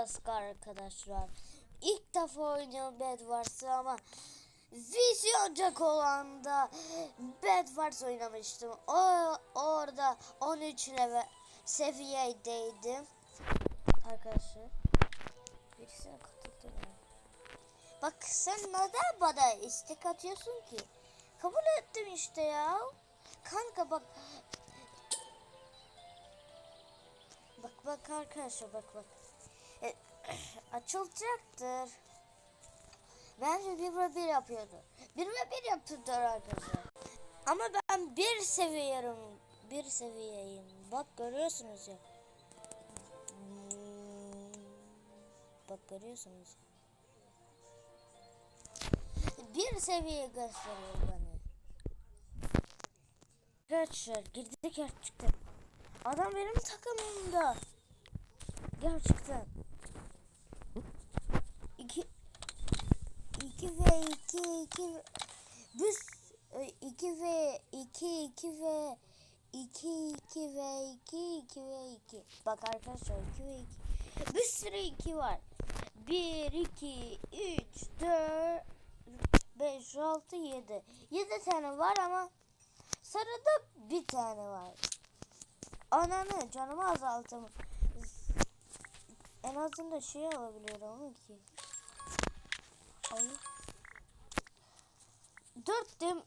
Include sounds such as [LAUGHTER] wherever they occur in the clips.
oynayacağız arkadaşlar. İlk defa oynuyorum Bed Wars'ı ama vizyonca olanda Bed Wars oynamıştım. O orada 13 level seviyedeydim. Arkadaşlar. Birisine katıldı galiba. Bak sen neden bana istek atıyorsun ki? Kabul ettim işte ya. Kanka bak. Bak bak arkadaşlar bak bak. E, [COUGHS] açılacaktır. Bence bir ve bir yapıyordu. Bir ve bir yapıyordu arkadaşlar. Ama ben bir seviyeyim. Bir seviyeyim. Bak görüyorsunuz ya. Hmm, Bak görüyorsunuz. Bir seviye gösteriyor bana. Arkadaşlar girdik gerçekten. Adam benim takımımda. Gerçekten. 2 2 ve 2 2 biz 2 ve 2 2 ve 2 2 ve 2 2 ve 2 Bak arkadaşlar 2 ve 2 Bir sürü 2 var. 1 2 3 4 5 6 7 7 tane var ama sarıda bir tane var. Ananı canımı azalttım en azından şey alabiliyorum ama ki. Ay. 4 dem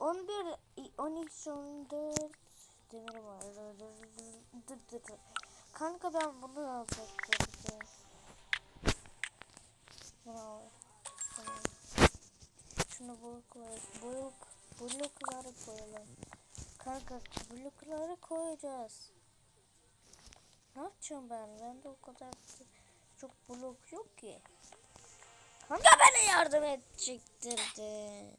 11 12 14 demir var. Dur dur. Kanka ben bunu alacaktım. Bunu al. Şunu bloklar. Blok blokları koyalım. Kanka blokları koyacağız. Ne yapacağım ben? Bende o kadar çok blok yok ki. Kanka bana yardım edecektirdin.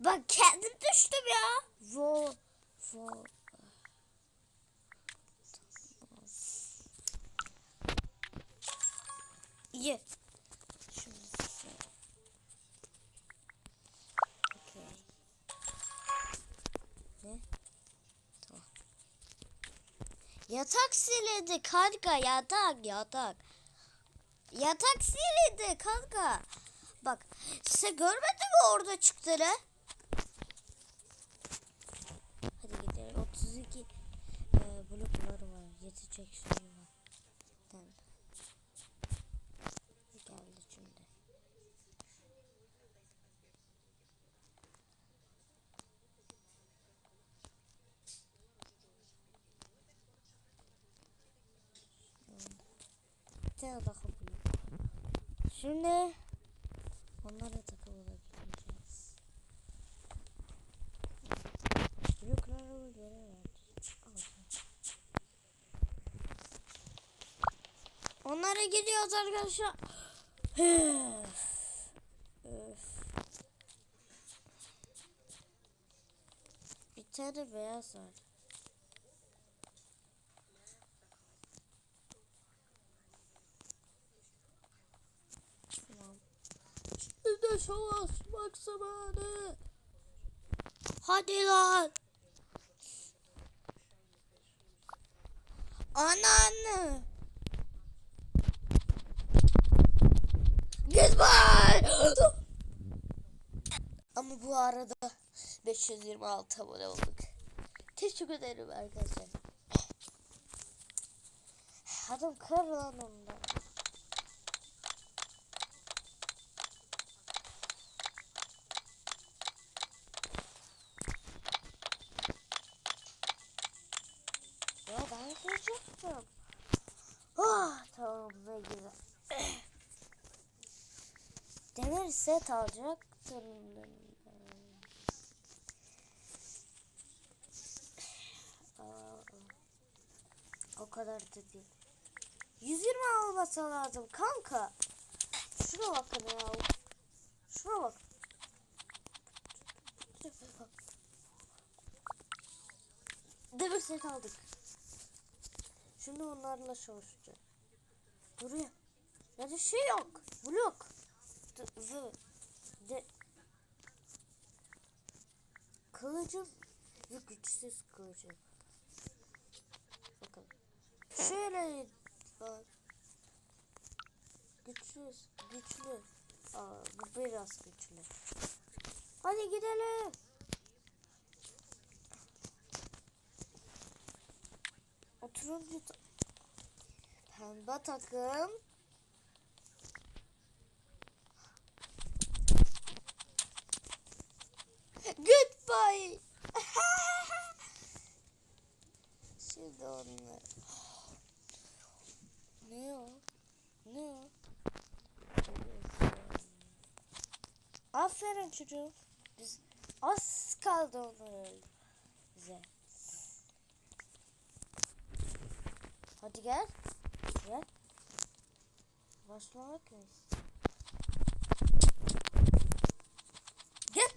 Bak kendim düştüm ya. Vo. Vo. İyi. Şimdi? Tamam. Yatak silindi kanka yatak yatak. Yatak silindi kanka. Bak sen görmedin mi orada çıktığını? Hadi gidelim 32 e, blokları var yetecek şey var. Tamam. Geldi şimdi. Tane daha blok. Şimdi onlara takılabileceğiz. Blokları yere ver. Onlara gidiyoruz arkadaşlar. Bir tane beyaz var. Tamam. Şimdi de savaşmak zamanı. Hadi lan. Ananı. Gitme. Ama bu arada 526 abone olduk. Teşekkür ederim arkadaşlar. Adam kır lan. Ben kıracaktım. Ah tamam ne güzel. [COUGHS] Demir set alacaktım. O kadar da değil. 120 alması lazım kanka. Şuna bakın ya. Şuna bak. Demir set aldık. Şimdi onlarla savaşacağız. Buraya. Ya da şey yok. Blok. V de kılıcım ve güçsüz kılıcım. Bakın. Şöyle bak. güçlü. Güçlü. Aa, bu biraz güçlü. Hadi gidelim. Oturuncu ta- pembe takım. Goodbye. [LAUGHS] Şimdi onlar. Ne o? Ne o? Aferin çocuğum. Biz az kaldı onu öldü. Bize. Hadi gel. Gel. Başlamak mıyız? Gel.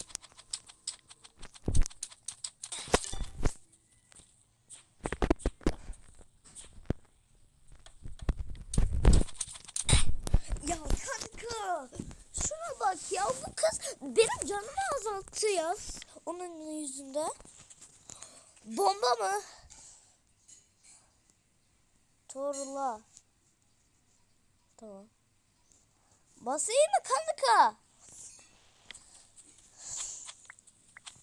Ya kanka. Şuna bak ya bu kız benim canımı azalttı ya. Onun yüzünde. Bomba mı? Torla. Tamam. Basayım mı kanka?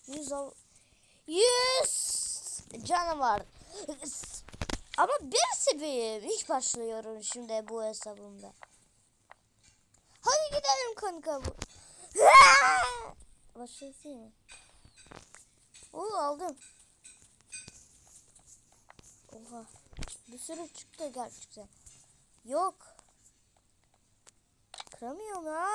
Yüz al. Yüz canım var. Ama bir seviyeyim. İlk başlıyorum şimdi bu hesabımda. Hadi gidelim kanka bu. [LAUGHS] Başlasın mı? Oo aldım. Oha. Bir sürü çıktı gerçekten. Yok. Kıramıyorum ya.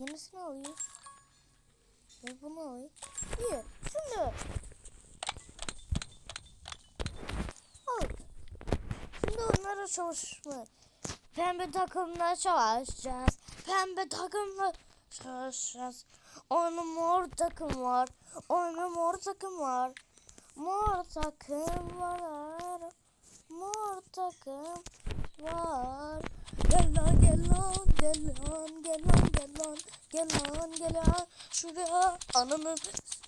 Yenisini alayım. Ben bunu alayım. İyi. Şimdi. Al. Şimdi onlara çalışma. Pembe takımla çalışacağız. Pembe takımla çalışacağız. Onun mor takım var. Onun mor takım var. Mor takım var. Mor takım var. Gel lan gel lan gel lan gel lan gel lan gel lan gel lan şuraya ananı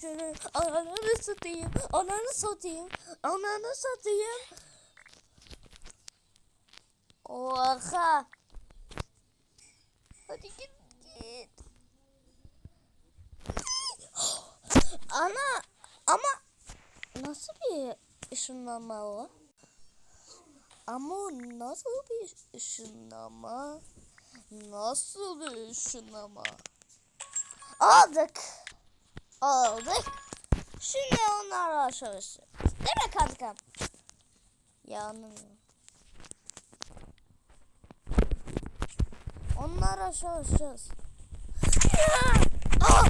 şöyle ananı satayım ananı satayım ananı satayım Oha hadi git git ana ama nasıl bir ışınlanma o? Ama nasıl bir ışınlama? Nasıl bir ışınlama? Aldık. Aldık. Şimdi onlarla çalışacağız. Değil mi kankam? Ya anlamıyorum. Onlarla çalışacağız. Ah!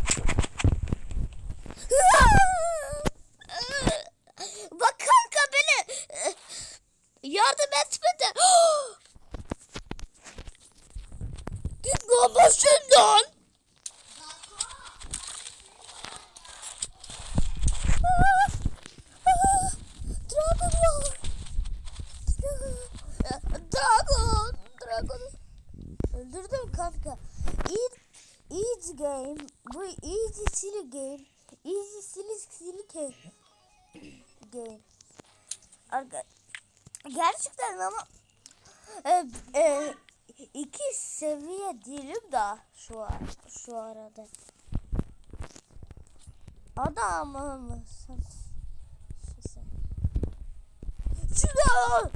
Bak kanka beni yardım etmedi. Git babasından. Dragon var. Dragon. Dragon. Öldürdüm kanka. Eat, eat game. Bu easy silly game. Easy silly silly game. Arka, gerçekten ama e, e, iki seviye değilim da şu an şu arada. Adam mısın? Şurada!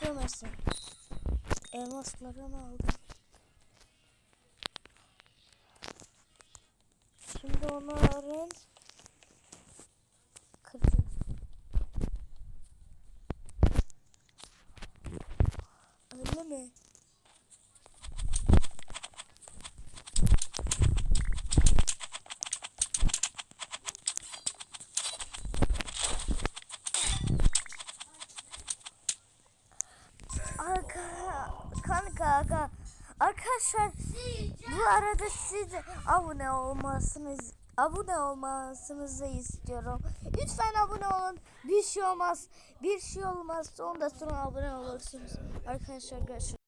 Görmesin. Elmaslarını aldım. Şimdi onların kıracağız. Öyle mi? Arkadaşlar bu arada siz abone olmasınız abone olmasınızı istiyorum. Lütfen abone olun. Bir şey olmaz. Bir şey olmaz. Ondan sonra abone olursunuz. Arkadaşlar görüşürüz.